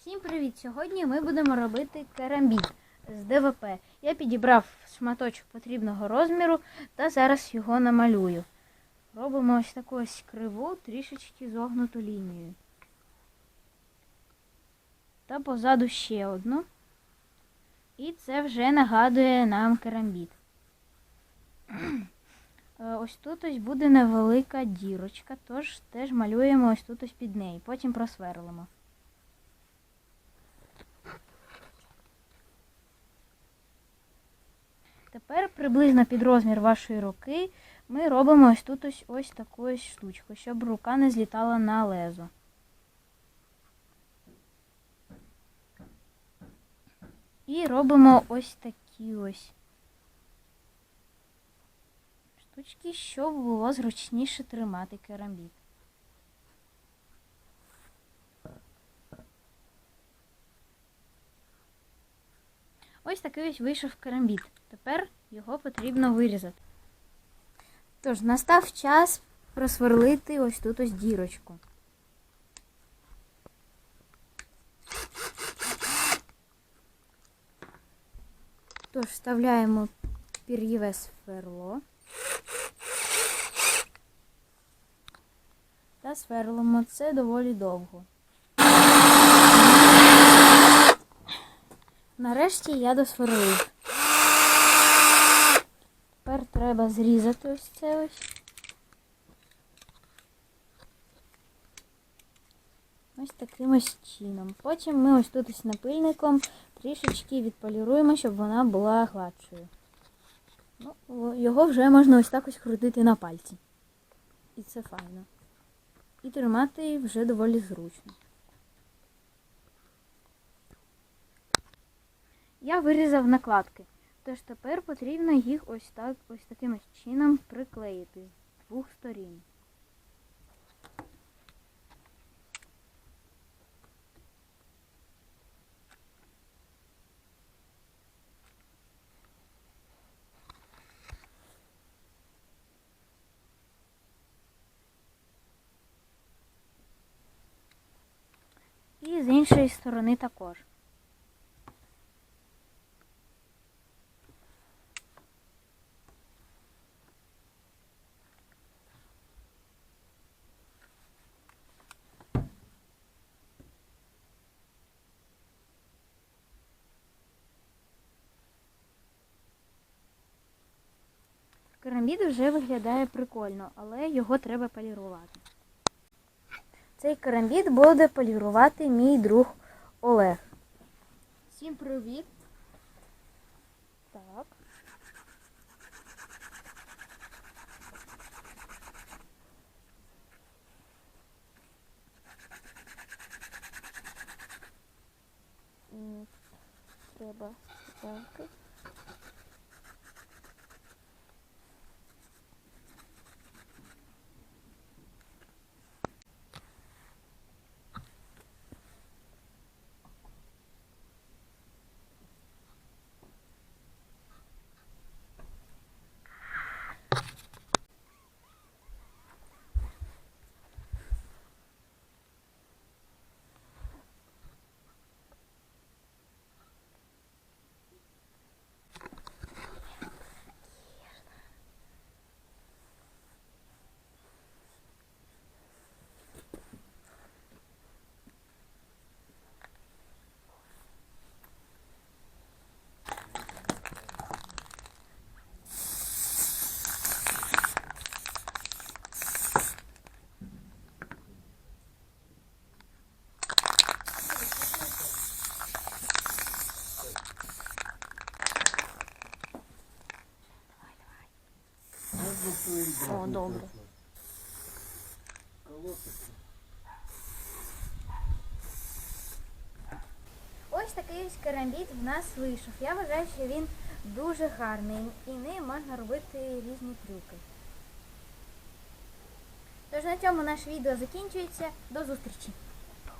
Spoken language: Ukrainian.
Всім привіт! Сьогодні ми будемо робити керамбіт з ДВП. Я підібрав шматочок потрібного розміру та зараз його намалюю. Робимо ось таку ось криву, трішечки зогнуту лінію. Та позаду ще одну. І це вже нагадує нам керамбіт. Е, Ось тут ось буде невелика дірочка, тож теж малюємо ось тут ось під неї. Потім просверлимо. Тепер приблизно під розмір вашої руки ми робимо ось тут ось, ось таку ось штучку, щоб рука не злітала на лезо. І робимо ось такі ось штучки, щоб було зручніше тримати керамбіт. Ось такий ось вийшов керамбіт. Тепер його потрібно вирізати. Тож, настав час просверлити ось тут ось дірочку. Тож, вставляємо пір'єве сверло та сверлимо це доволі довго. Нарешті я досверлив. Тепер треба зрізати ось це ось. Ось таким ось чином. Потім ми ось тут ось напильником трішечки відполіруємо, щоб вона була гладшою. Ну, його вже можна ось так ось крутити на пальці. І це файно. І тримати вже доволі зручно. Я вирізав накладки, тож тепер потрібно їх ось так, ось таким чином приклеїти з двох сторін. І з іншої сторони також. Керамід вже виглядає прикольно, але його треба полірувати. Цей керамбіт буде полірувати мій друг Олег. Всім привіт. Так. Треба так. О, добре. Ось такий ось карамбіт в нас вийшов. Я вважаю, що він дуже гарний і ним можна робити різні трюки. Тож на цьому наше відео закінчується. До зустрічі!